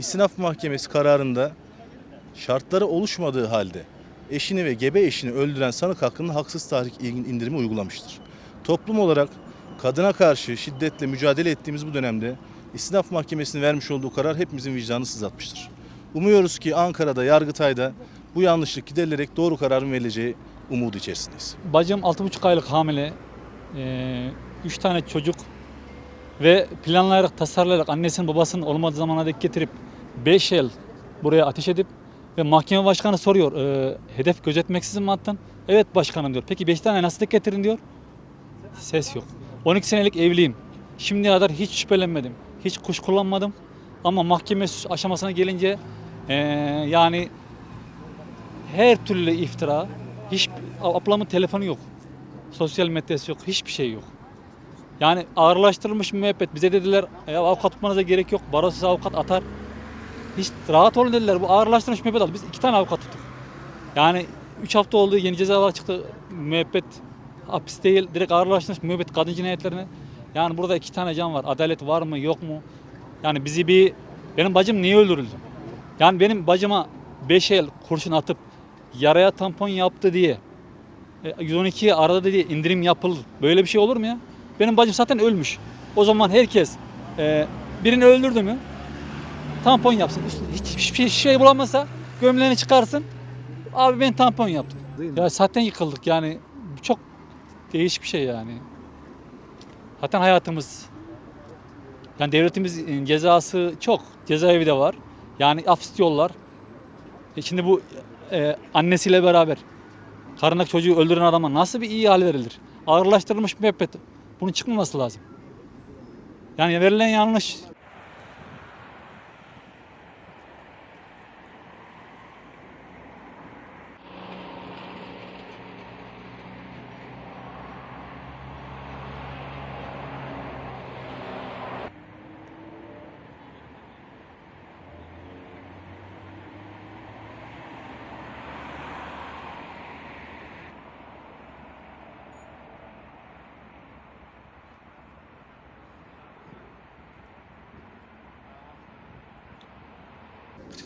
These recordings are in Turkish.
İstinaf Mahkemesi kararında şartları oluşmadığı halde eşini ve gebe eşini öldüren sanık hakkında haksız tahrik indirimi uygulamıştır. Toplum olarak kadına karşı şiddetle mücadele ettiğimiz bu dönemde İstinaf Mahkemesi'nin vermiş olduğu karar hepimizin vicdanını sızlatmıştır. Umuyoruz ki Ankara'da, Yargıtay'da bu yanlışlık giderilerek doğru kararın verileceği umudu içerisindeyiz. Bacım 6,5 aylık hamile. 3 tane çocuk ve planlayarak, tasarlayarak annesinin babasının olmadığı zamana dek getirip 5 el buraya ateş edip ve mahkeme başkanı soruyor. "E, hedef gözetmeksizin mi attın? Evet başkanım diyor. Peki 5 tane nasıl dek getirin diyor. Ses yok. 12 senelik evliyim. Şimdiye kadar hiç şüphelenmedim. Hiç kuş kullanmadım. Ama mahkeme aşamasına gelince e, yani her türlü iftira, hiç ablamın telefonu yok. Sosyal medyası yok, hiçbir şey yok. Yani ağırlaştırılmış müebbet. Bize dediler ya avukat tutmanıza gerek yok. Baro size avukat atar. Hiç rahat olun dediler. Bu ağırlaştırılmış müebbet aldı. Biz iki tane avukat tuttuk. Yani 3 hafta oldu yeni cezalar çıktı. Müebbet hapis değil. Direkt ağırlaştırılmış müebbet kadın cinayetlerine. Yani burada iki tane can var. Adalet var mı yok mu? Yani bizi bir... Benim bacım niye öldürüldü? Yani benim bacıma 5 el kurşun atıp yaraya tampon yaptı diye e, 112'ye aradı diye indirim yapılır. Böyle bir şey olur mu ya? Benim bacım zaten ölmüş. O zaman herkes e, birini öldürdü mü tampon yapsın. Üstüne hiç- hiçbir şey, bulamasa gömleğini çıkarsın. Abi ben tampon yaptım. Ya zaten yıkıldık yani çok değişik bir şey yani. Zaten hayatımız yani devletimizin cezası çok. Cezaevi de var. Yani af istiyorlar. E şimdi bu e, annesiyle beraber karındaki çocuğu öldüren adama nasıl bir iyi hal verilir? Ağırlaştırılmış müebbet. Bunun çıkmaması lazım. Yani verilen yanlış.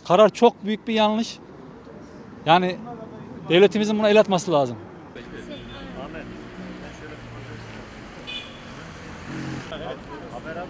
karar çok büyük bir yanlış. Yani devletimizin buna el atması lazım. Haber.